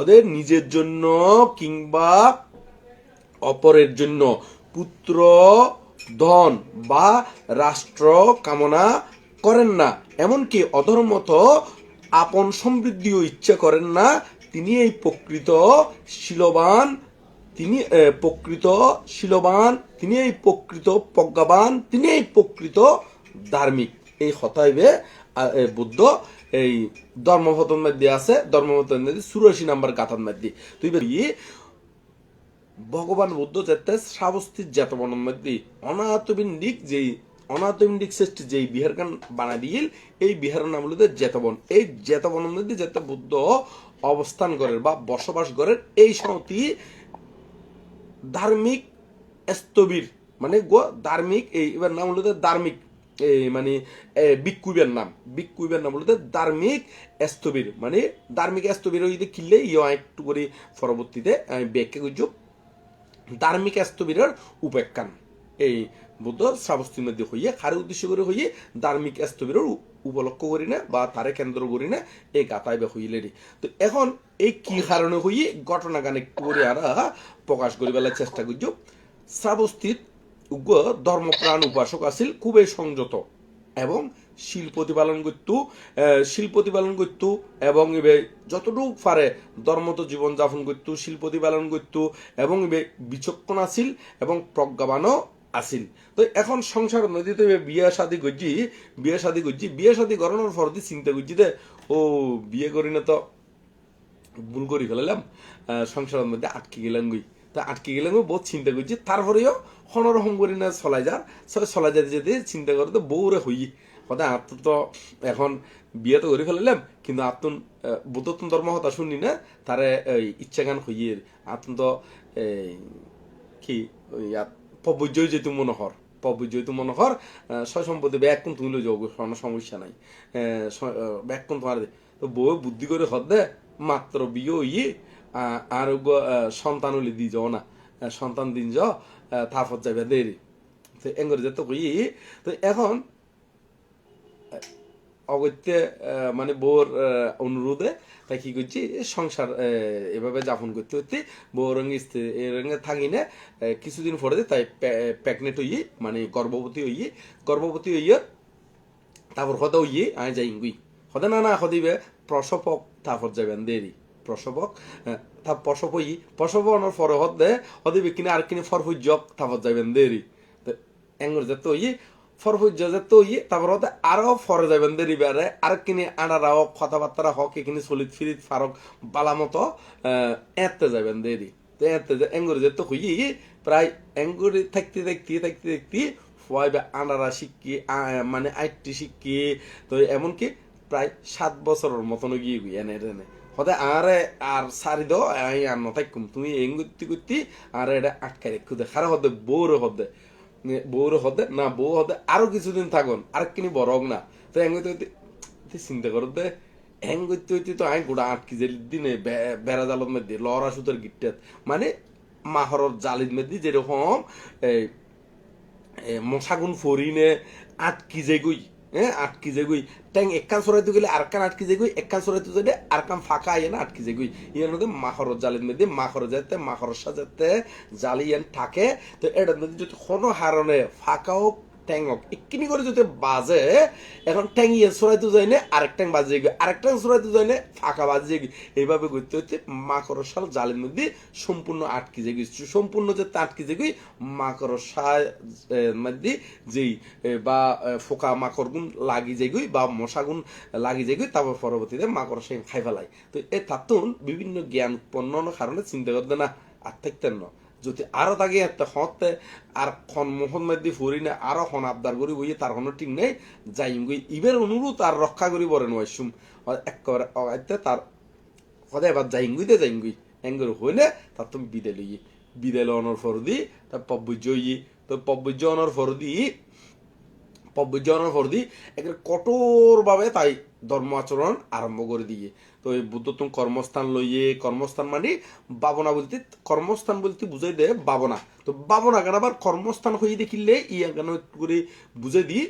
ওদের নিজের জন্য কিংবা অপরের জন্য পুত্র, ধন বা রাষ্ট্র কামনা করেন না। এমনকি অধর্মত আপন সমৃদ্ধিও ইচ্ছা করেন না। তিনি এই প্রকৃত শিলবান, তিনি প্রকৃত শিলবান, তিনি এই প্রকৃত প্রজ্ঞাবান, তিনি এই প্রকৃত ধার্মিক। এই হতাইবে বুদ্ধ এই ধর্মপতন মধ্যে আছে ধর্মপতন মধ্যে চুরাশি নাম্বার গাথার মধ্যে তুই ভগবান বুদ্ধ যেতে শ্রাবস্তির জাতবনের মধ্যে অনাথবিন্দিক যেই অনাথবিন্দিক শ্রেষ্ঠ যেই বিহার গান বানা দিল এই বিহারের নাম হলো জেতবন এই জেতবনের মধ্যে যেতে বুদ্ধ অবস্থান করেন বা বসবাস করেন, এই সমতি ধার্মিক স্থবির মানে গো, ধার্মিক, এই এবার নাম হলো ধার্মিক। এই মানে এ, বিক্ষুবের নাম। বিক্ষুবের নাম যে ধার্মিক স্থবির। মানে ধার্মিক স্থবির যদি কিনলে ইয়ে একটু করে পরবর্তীতে ব্যাখ্যা করছি ধার্মিক স্থবিরের উপেক্ষান। এই বুদ্ধ শ্রাবস্তির মধ্যে হইয়ে খারে উদ্দেশ্য করে হইয়ে ধার্মিক স্থবিরের উ- উপলক্ষ করি না বা তারে কেন্দ্র করি না এই গাতায় বা হইলে তো এখন এই কি কারণে হইয়ে ঘটনা গান একটু করে আর প্রকাশ করি বেলার চেষ্টা করছি শ্রাবস্তির ধর্মপ্রাণ উপাসক আছিল, খুবই সংযত। এবং শিল প্রতিপালন করত শিল প্রতিপালন করত এবং এবে যতটুকু পারে ধর্মত জীবন যাপন করত শিল প্রতিপালন করত এবং এবে বিচক্ষণ আছিল এবং প্রজ্ঞাবানও আছিল। তো এখন সংসার নদীতে বিয়ে শাদি করছি, বিয়ে শাদি করছি, বিয়ে শাদি করানোর পর দিয়ে চিন্তা করছি যে, ও, বিয়ে করি না তো ভুল করে ফেলালাম সংসারের মধ্যে আটকে গেলাম গই তা আটকে গেলাম গই, বহুত চিন্তা করছি তারপরেও হনরহম করি না চলাই যার। চলাই যেতে যেতে চিন্তা করে তো বউরে হই। কথা আত্ম তো এখন বিয়ে তো করে ফেলালাম কিন্তু আত্মন বুদ্ধত্ব ধর্ম কথা শুনি না তারে ইচ্ছা গান হইয়ে আত্ম তো কি ওই পবজ্জয় যেহেতু মনোহর পবজ্জয় যেহেতু মনোহর সয় সম্পত্তি ব্যাকুন তুমিলে যোগ কোনো সমস্যা নাই। ব্যাকুন তোমার। তো বউ বুদ্ধি করে হদ মাত্র বিয়ে হইয়ে আহ, আর গ- আহ, সন্তান হলে দি যাও না। সন্তান দিন যাও তারপর যাবে দেরি তো এঙ্গরে যেত কই তো এখন অগত্যে মানে বউর অনুরোধে তাই কি করছি সংসার এভাবে যাপন করতে করতে বউর রঙে স্ত্রী রঙে থাকি না কিছুদিন পরে তাই প্যাকনেট হইয়ে মানে গর্ভবতী হইয়ে গর্ভবতী হইয়ে তারপর হদা হইয়ে আয় যাই গুই হদে না না হদিবে প্রসবক তারপর যাবেন দেরি প্রসবক আহ, তা প্রসব হই প্রসব হওয়ার পরে হদে হদিবে কিনে আর কিনে ফর হইজক তারপর যাবেন দেরি। তো এঙ্গর যেতে হইয়ে ফর হইজ যেতে হইয়ে তারপর হতে আরও ফরে যাবেন দেরি বেড়ে আর কিনে আনারা হোক কথাবার্তা হোক এখানে চলিত ফিরিত ফারক বালা মতো এতে যাবেন দেরি। তো এতে যে এঙ্গর যেতে হইয়ে প্রায় এঙ্গুরি থাকতে থাকতে থাকতে থাকতে ফুয়াইবে আনারা শিখি মানে আইটি শিখি তো এমনকি প্রায় সাত বছরের মতন গিয়ে গিয়ে এনে এনে। হতে আরে আর সারি দাও আই আর নতাইকুম তুমি এঙ্গুতি করতি আর এটা আটকাই রেখু দে খারা হদে বউরে হদে বউরে হদে না বউ হদে আরও কিছুদিন থাকুন আর কিনি বড় না তো এঙ্গুতি তুই চিন্তা কর দে এঙ্গুতি হইতে তো আই গোড়া আটকি যে দিনে বেড়া জালত মধ্যে লড়া সুতোর গিট্টাত মানে মাহরর জালিদ মধ্যে যেরকম এই মশাগুন ফরিনে আটকি যেগুই হ্যাঁ আটকি যেগুই ট্যাং একখান সরাইতে গেলে আরকান আটকি যেগুই একখান সরাইতে আর আরকান ফাঁকা আইয়ে না আটকি যেগুই ইয়ার মধ্যে মাখর জালের মধ্যে মাখর যাতে মাখর সাজাতে জালি ইয়ান থাকে। তো এটার মধ্যে যদি কোনো হারণে ফাঁকা হোক ট্যাং হোক এক্ষিনি করে যদি বাজে, এখন ট্যাং ইয়ে সরাইতে যায় না, আরেক ট্যাং বাজে গিয়ে, আরেক ট্যাং সরাইতে যায় না, ফাঁকা বাজে গিয়ে, এইভাবে করতে হচ্ছে মাকড় শাল জালের মধ্যে সম্পূর্ণ আটকে যায় গিয়ে, সম্পূর্ণ যে আটকে যায় গিয়ে মাকড় শাল মধ্যে যেই বা ফোকা মাকড় গুণ লাগি যায় গই বা মশা গুণ লাগি যায় গই তারপর পরবর্তীতে মাকড় সে খাই ফেলাই তো এ তাতুন বিভিন্ন জ্ঞান উৎপন্ন কারণে চিন্তা করতে না, আর থাকতেন না। যদি আরও তাকে একটা হতে, আর খন মোহন মধ্যে ফুরি না আরও হন আবদার করি বইয়ে তার কোনো ঠিক নেই। যাই গই, ইবের অনুরোধ আর রক্ষা করি বরে নয় সুম একেবারে অগাইতে তার সদায় এবার যাইঙ্গুইতে যাইঙ্গুই এঙ্গর হইলে তার তুমি বিদে লইয়ে। বিদে লওয়ানোর ফরদি তার পব্বুজ্য ইয়ে। তো পব্বুজ্য অনর ফরদি, পব্বুজ্য অনর ফরদি একেবারে কঠোরভাবে তাই ধর্ম আচরণ আরম্ভ করে দিয়ে। তো এই বুদ্ধতম কর্মস্থান লইয়ে কর্মস্থান মানে বাবনা বলতে কর্মস্থান বলতে বুঝাই দেয় বাবনা। তো বাবনা গান আবার কর্মস্থান হয়ে দেখিলে ইয়া গান একটু করে বুঝে দিই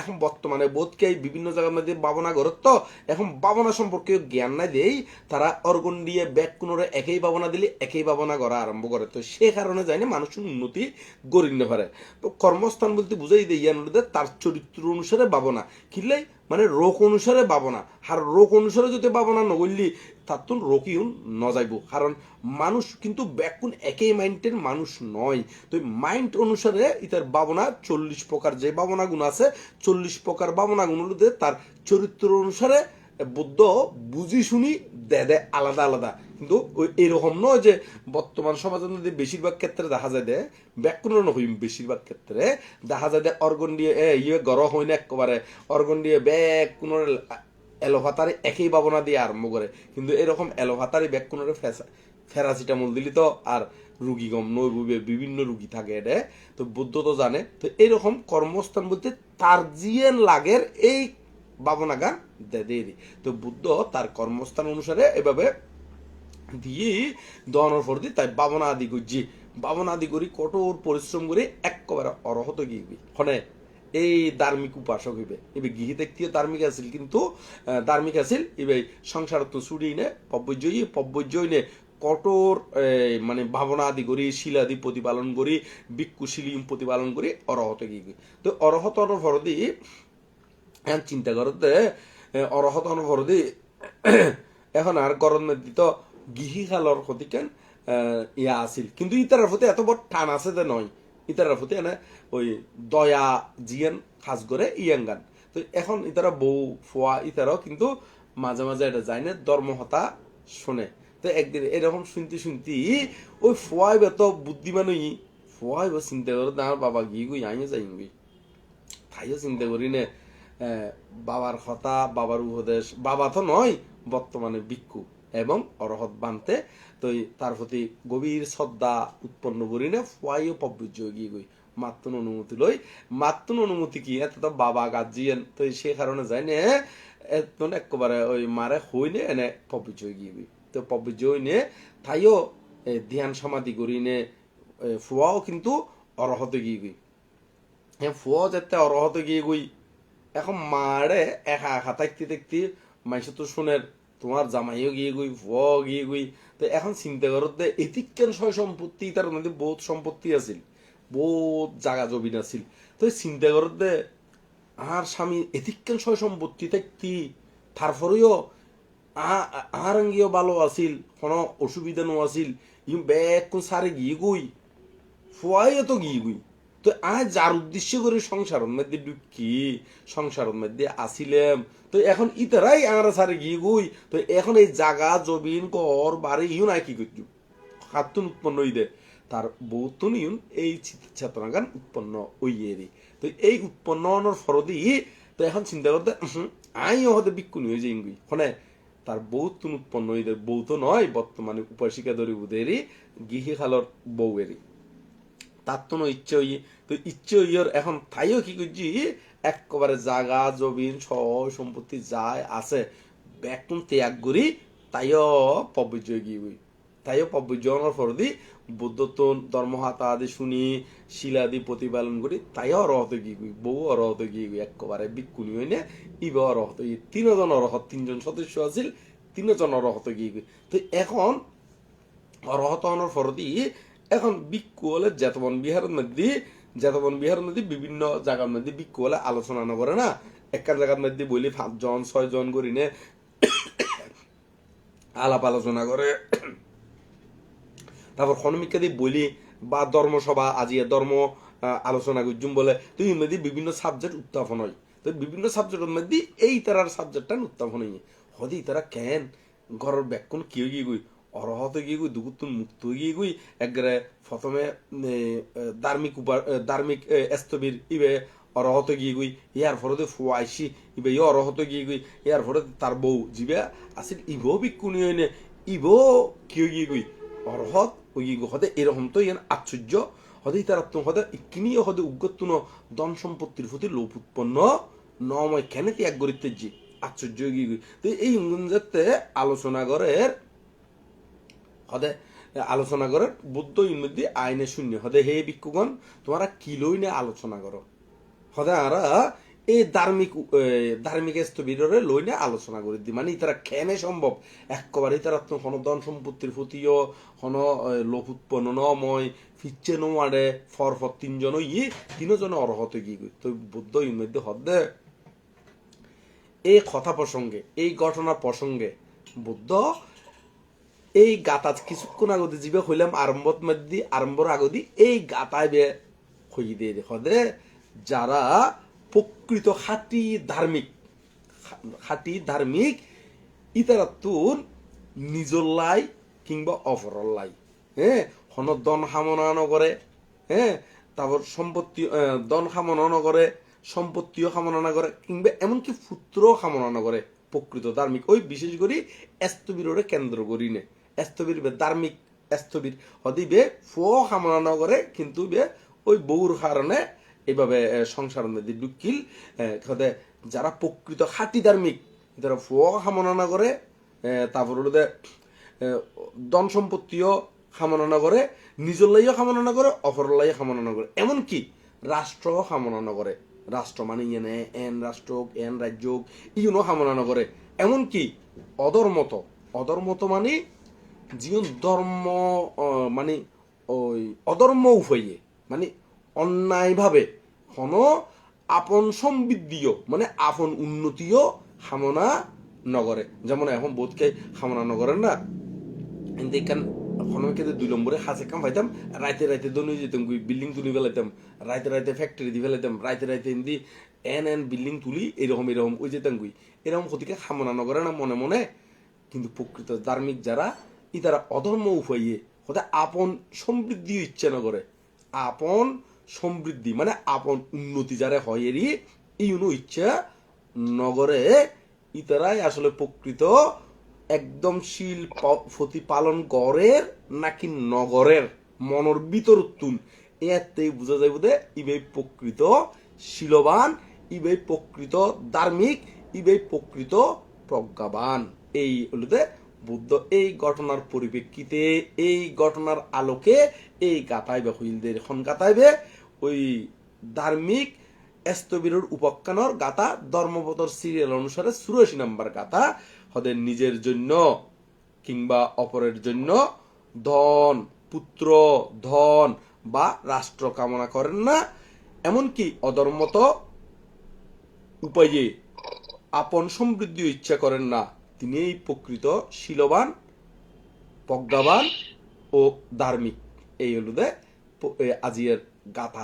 এখন বর্তমানে বোধকে বিভিন্ন জায়গার মধ্যে বাবনা ঘরত তো এখন বাবনা সম্পর্কে জ্ঞান নাই দেই, তারা অর্গন দিয়ে ব্যাগ কোনোরে একই বাবনা দিলে একই বাবনা করা আরম্ভ করে। তো সে কারণে যায় না মানুষের উন্নতি গড়িয়ে নিতে পারে। তো কর্মস্থান বলতে বুঝাই ইয়ার মধ্যে তার চরিত্র অনুসারে বাবনা। কিনলে মানে রোগ অনুসারে বাবনা। আর রোগ অনুসারে যদি বাবনা নগরলি তার তো রোগই ন যাইব। কারণ মানুষ কিন্তু ব্যাকুন একই মাইন্ডের মানুষ নয়। তো মাইন্ড অনুসারে ইতার বাবনা চল্লিশ প্রকার, যে বাবনা গুণ আছে, চল্লিশ প্রকার বাবনা গুণগুলোতে তার চরিত্র অনুসারে বুদ্ধ বুঝি শুনি দে দে আলাদা আলাদা। কিন্তু এরকম নয় যে বর্তমান সমাজের বেশিরভাগ ক্ষেত্রে দেখা যায় দে ব্যাকরণ হই বেশিরভাগ ক্ষেত্রে। দেখা যায় দে অর্গন দিয়ে এ ইয়ে গর হয় না একেবারে। অর্গন দিয়ে ব্যাগ কোনো এলোভাতারে একই ভাবনা দিয়ে আরম্ভ করে। কিন্তু এরকম এলোভাতারি ব্যাগ কোনো ফেরাসিটামল দিলি তো আর রুগী কম নৈবে বিভিন্ন রুগী থাকে এটা তো বুদ্ধ তো জানে। তো এরকম কর্মস্থান বলতে তার লাগের এই ভাবনা গান তো বুদ্ধ তার কর্মস্থান অনুসারে এভাবে দিয়ে দহনের দিয়ে তাই বাবনা আদি করছি বাবনা আদি করি, কঠোর পরিশ্রম করে একেবারে অরহত গিয়ে হনে, এই ধার্মিক উপাসক হইবে। এবে গৃহী দেখতেও ধার্মিক আছিল, কিন্তু ধার্মিক আছিল, এবে সংসার তো চুরি নে পব্বজয়ী পব্বজয় নে কঠোর মানে ভাবনা আদি করি শিলাদি প্রতিপালন করি বিক্ষু শিলিম প্রতিপালন করি, অরহত গিয়ে তো অরহত অনুভর দি চিন্তা করতে অরহত অনুভর দি এখন আর গরম দিত গিহি খালর ক্ষতি কেন ইয়া আছিল। কিন্তু ইতার প্রতি এত বড় টান আছে যে নয়। ইতার প্রতি এনে ওই দয়া জিয়ান খাস করে ইয়ান গান তো এখন ইতারা বউ, ফোয়া, ইতারাও কিন্তু মাঝে মাঝে এটা যায় না, ধর্মহতা শোনে। তো একদিন এরকম শুনতে শুনতে ওই ফোয়াই বেত বুদ্ধিমান ই ফোয়াই বা চিন্তা করে আমার বাবা গিয়ে গুই আমিও যাই গুই তাইও চিন্তা করি নে বাবার হতা বাবার উপদেশ। বাবা তো নয়, বর্তমানে ভিক্ষু এবং অরহত বানতে। তো তার প্রতি গভীর শ্রদ্ধা উৎপন্ন করি না, ফুয়াইও পব্বুজ্য গিয়ে গই মাত্তুন অনুমতি লই। মাত্তুন অনুমতি কি, এত তো বাবা গাজিয়েন তো সে কারণে যায় না এত একেবারে ওই মারে হই নে, এনে পব্বুজ্য গিয়ে গই তো নে তাইও ধ্যান সমাধি করি নে এ, ফুয়াও কিন্তু অরহত গিয়ে গই। হ্যাঁ ফুয়া যেতে অরহত গিয়ে গই। এখন মারে একা একা থাকতে থাকতে মাইসে তো শুনে তোমার জামাইও গিয়ে গই ফুয়াও গিয়ে গই। তো এখন চিন্তা করতে এতিকেন সয় সম্পত্তি তার মধ্যে বহুত সম্পত্তি আছিল বহুত জাগা জমিন আছিল। তো চিন্তা করতে আর স্বামী এতিকেন সয় সম্পত্তি থাকতি তারপরেও আর আঙ্গিও ভালো আছিল কোনো অসুবিধা নো আছিল ইউ ব্যাগ সারে গিয়ে গই ফুয়াই তো গিয়ে গই। তো আজ যার উদ্দেশ্য করে সংসারের মধ্যে ঢুকি সংসারের মধ্যে আসিলাম তো এখন ইতারাই আঙারা সারে গিয়ে গই তো এখন এই জাগা জবিন কর বাড়ি ইউন আর কি করছু হাতুন উৎপন্ন হই দে। তার বহুতন ইউন এই চেতনা গান উৎপন্ন হইয়েরি তো এই উৎপন্ন ফরদি তো এখন চিন্তা করতে উহুম, আই হতে বিক্ষুনি হয়ে যাই গুই হনে তার বৌতন উৎপন্ন ঈদের বউ নয় বর্তমানে উপাসিকা দরি উদেরই গিহি খালর বউয়েরই তার তো ইচ্ছে হইয়ে তো ইচ্ছে হইয়র এখন তাইও কি করছি একেবারে জাগা, জমিন সহ সম্পত্তি যায় আছে। ব্যাকুন ত্যাগ করি তাইও পবিত্র গিয়ে তাইও হওয়ার ফরদি বুদ্ধত্ব ধর্মহাতা আদি শুনি শিলাদি প্রতিপালন করি তাইও অরহত গিয়ে গই, বউ অরহত গিয়ে গই, একেবারে বিক্ষুনি হইনে ইব অরহত গিয়ে, তিনজন অরহত, তিনজন সদস্য আছিল, তিনজন অরহত গিয়ে গই। তো এখন অরহত হওয়ার ফরদি এখন বিক্ষু হলে জেতবন বিহারের মধ্যে জেতবন বিহারের মধ্যে বিভিন্ন জায়গার মধ্যে বিক্ষু হলে আলোচনা না করে না। একটা জায়গার মধ্যে বলি পাঁচজন, ছয়জন করি নে, আলাপ আলোচনা করে। তারপর হনুমিকা দিয়ে বলি বা ধর্মসভা আজি ধর্ম আলোচনা করছুম বলে তো মধ্যে বিভিন্ন সাবজেক্ট উত্থাপন হয়। তো বিভিন্ন সাবজেক্টের মধ্যে এই তারার সাবজেক্টটা উত্থাপন হয়। হদি তারা কেন? ঘরের ব্যাকুন কি গিয়ে গুই অরহত গিয়ে গুই দুগুতুন মুক্ত গিয়ে গুই একবারে প্রথমে ধার্মিক উপা এ, ধার্মিক এ, ইবে অরহত গিয়ে গুই ইয়ার ফরতে ফুয়াইছি ইবে ই অরহত গিয়ে গুই ইয়ার ফরতে তার বউ জিবে আসিল ইবো বিকুনি হইনে ইবো কি গিয়ে গুই অরহত ওই হদে এরকম তো ইয়ান আশ্চর্য। হদে তারা তো হদে কিনিয়ে হদে উগ্গতুন ধন সম্পত্তির প্রতি লোভ উৎপন্ন নময় কেন ত্যাগ করিতে জি। আশ্চর্য তো এই যাতে আলোচনা করে হদে আলোচনা করে বুদ্ধ ইন্মধ্যে আইনে শূন্য। হদে হে ভিক্ষুগণ, তোমরা কিলোই নে আলোচনা করো। হদে আরা এই ধার্মিক ধার্মিক স্থবিরে লই নে আলোচনা করে দি। মানে ইতারা খেনে সম্ভব? একেবারে ইতারা তো কোনো ধন সম্পত্তির প্রতিও কোনো লোভ উৎপন্ন নময় ফিচ্ছে নমারে ফর ফর তিনজন ই, তিনজনে অর্হত কি তো বুদ্ধ ইন্মধ্যে হদে এই কথা প্রসঙ্গে, এই ঘটনা প্রসঙ্গে বুদ্ধ, এই গাতা কিছুক্ষণ আগতে যিবে হইলাম, আরম্ভত মধ্যে আরম্ভর আগদি এই গাতায় বে হই দিয়ে দেখো দে যারা প্রকৃত খাঁটি ধার্মিক। খাঁটি ধার্মিক নিজর লাই কিংবা অপরর লাই। হ্যাঁ হন দন হামনা নগরে হ্যাঁ তারপর সম্পত্তি দন কামনা নগরে সম্পত্তিও কামনা না করে, কিংবা এমনকি পুত্র কামনা না করে, প্রকৃত ধার্মিক। ওই বিশেষ করে এস্তবীরে কেন্দ্র করি নে। এস্তবীর বে ধার্মিক, এস্তবীর হদিবে ফো কামনা না করে, কিন্তু বে ওই বউর কারণে এইভাবে এ, সংসার মধ্যে ডুকিল হদে যারা প্রকৃত খাঁটি ধার্মিক যারা ফো কামনা না করে তারপর হলো দে, এ, ধন সম্পত্তিও না করে নিজের লাইও কামনা করে অপরের লাইও কামনা করে। এমনকি রাষ্ট্র কামনা করে। রাষ্ট্র মানে ইয়ে এন রাষ্ট্র এন রাজ্য ইউনো না করে। এমনকি অধর্মত অধর্মত মানে জীবন ধর্ম মানে ওই অধর্ম উভয়ে মানে অন্যায়ভাবে হন আপন সমৃদ্ধিও মানে আপন উন্নতিও কামনা নগরে। যেমন এখন বোধকে কামনা নগরের না কিন্তু এখান হনকে দুই নম্বরে হাসে কাম পাইতাম, রাইতে রাইতে দনুই যেতাম বিল্ডিং তুলি ফেলাইতাম, রাইতে রাইতে ফ্যাক্টরি দিয়ে ফেলাইতাম, রাইতে রাইতে হিন্দি এন এন বিল্ডিং তুলি, এরকম এরকম ওই যেতাম গুই এরকম ক্ষতিকে কামনা নগরে না মনে মনে, কিন্তু প্রকৃত ধার্মিক যারা, ই তারা অধর্ম উপাইয়ে হতে আপন সমৃদ্ধি ইচ্ছে না করে আপন সমৃদ্ধি মানে আপন উন্নতি যারা হয় এরই, ইউনো ইচ্ছা নগরে ইতারাই আসলে প্রকৃত একদম শিল প্রতিপালন গড়ের নাকি নগরের মনর ভিতর তুন এতেই বোঝা যায় বোধে ইবে প্রকৃত শিলবান ইবে প্রকৃত ধার্মিক ইবে প্রকৃত প্রজ্ঞাবান। এই হলুদে বুদ্ধ এই ঘটনার পরিপ্রেক্ষিতে, এই ঘটনার আলোকে এই গাতাইবে, হইলদের এখন গাতাইবে। ওই ধার্মিক এস্তবিরুর উপাখ্যানর গাতা ধর্মপতর সিরিয়াল অনুসারে চুরাশি নাম্বার গাতা, হদের নিজের জন্য কিংবা অপরের জন্য ধন, পুত্র, ধন বা রাষ্ট্র কামনা করেন না। এমনকি অধর্মত উপায়ে আপন সমৃদ্ধি ইচ্ছা করেন না। তিনি এই প্রকৃত শিলবান প্রজ্ঞাবান ও ধার্মিক। এই হলুদে আজিয়ের গাথা।